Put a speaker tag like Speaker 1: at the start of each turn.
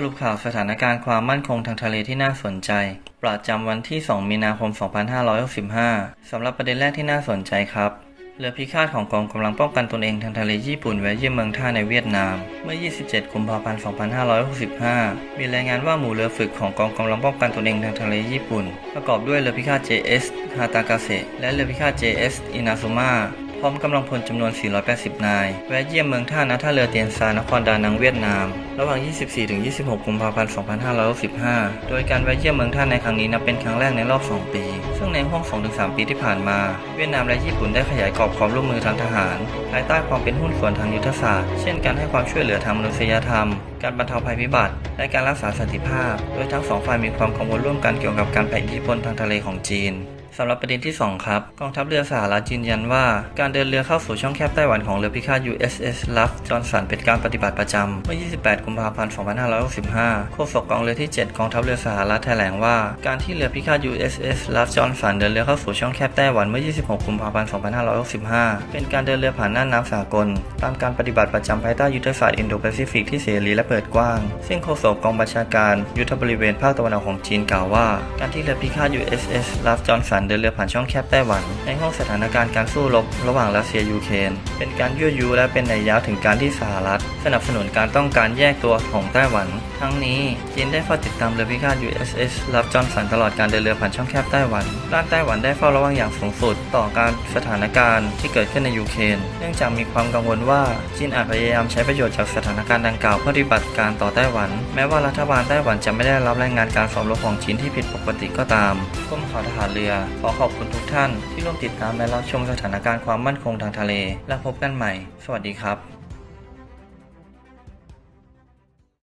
Speaker 1: สรุปข่าวสถานการณ์ความมั่นคงทางทะเลที่น่าสนใจ ประจำวันที่ 2 มีนาคม 2565 สำหรับประเด็นแรกที่น่าสนใจครับเรือพิฆาตของกองกำลังป้องกันตนเองทางทะเลญี่ปุ่นแวะเยี่ยมเมืองท่าในเวียดนาม เมื่อ 27 กุมภาพันธ์ 2565 มีรายงานว่าหมู่เรือฝึกของกองกำลังป้องกันตนเองทางทะเลญี่ปุ่น ประกอบด้วยเรือพิฆาต JS ฮาตากาเซและเรือพิฆาต JS อินาซุมะ พร้อมกำลังพลจำนวน 480 นาย แวะเยี่ยมเมืองท่านะท่าเรือเตียนซานครดานังเวียดนาม ระหว่าง 24-26 กุมภาพันธ์ 2565 โดยการแวะเยี่ยมเมืองท่าในครั้งนี้นับเป็นครั้งแรกในรอบ 2 ปี ซึ่งในห้วง 2-3 ปีที่ผ่านมา เวียดนามและญี่ปุ่นได้ขยายกรอบความร่วมมือทางทหาร ภายใต้ความเป็นหุ้นส่วนทางยุทธศาสตร์ เช่น การให้ความช่วยเหลือทางมนุษยธรรม การบรรเทาภัยพิบัติ และการรักษาสันติภาพ โดยทั้งสองฝ่ายมีความกังวลร่วมกันเกี่ยวกับการแผ่อิทธิพลทางทะเลของจีน สำหรับประเด็นที่ 2 ครับ กองทัพเรือสหรัฐยืนยันว่า การเดินเรือเข้าสู่ช่องแคบไต้หวันของเรือพิฆาต USS Love Johnson เป็นการปฏิบัติประจำเมื่อ 28 กุมภาพันธ์ 2565 โฆษกกองเรือที่ 7 กองทัพเรือสหรัฐแถลงว่า การที่เรือพิฆาต USS Love Johnson เดินเรือเข้าสู่ช่องแคบไต้หวันเมื่อ 26 กุมภาพันธ์ 2565 เป็นการเดินเรือผ่านน่านน้ำสากล ตามการปฏิบัติประจำภายใต้ยุทธศาสตร์อินโดแปซิฟิกที่เสรีและเปิดกว้าง ซึ่งโฆษกกองบัญชาการยุทธบริเวณภาคตะวันออกของจีนกล่าวว่า การที่เรือพิฆาต USS Love Johnson เดินเรือผ่านช่องแคบไต้หวัน ในห้องสถานการณ์การสู้รบระหว่างรัสเซียยูเครนเป็นการยั่วยุและเป็นนัยยะถึงการที่สหรัฐ นับสนุนการต้องการแยกตัวของไต้หวัน ทั้งนี้จีนได้เฝ้าติดตามเรือพิฆาต USS Love Johnson ตลอดการเดินเรือผ่านช่องแคบไต้หวันด้านไต้หวันได้เฝ้าระวังอย่างสูงสุด ต่อการสถานการณ์ที่เกิดขึ้นในยูเครนเนื่องจากมีความกังวลว่าจีนอาจพยายามใช้ประโยชน์จากสถานการณ์ดังกล่าวเพื่อปฏิบัติการต่อไต้หวัน แม้ว่ารัฐบาลไต้หวันจะไม่ได้รับรายงานการซ้อมรบของจีนที่ผิดปกติก็ตามกรมข่าวทหารเรือ ขอขอบคุณทุกท่าน ที่ร่วมติดตามและรับชมสถานการณ์ความมั่นคงทางทะเล และพบกันใหม่ สวัสดีครับ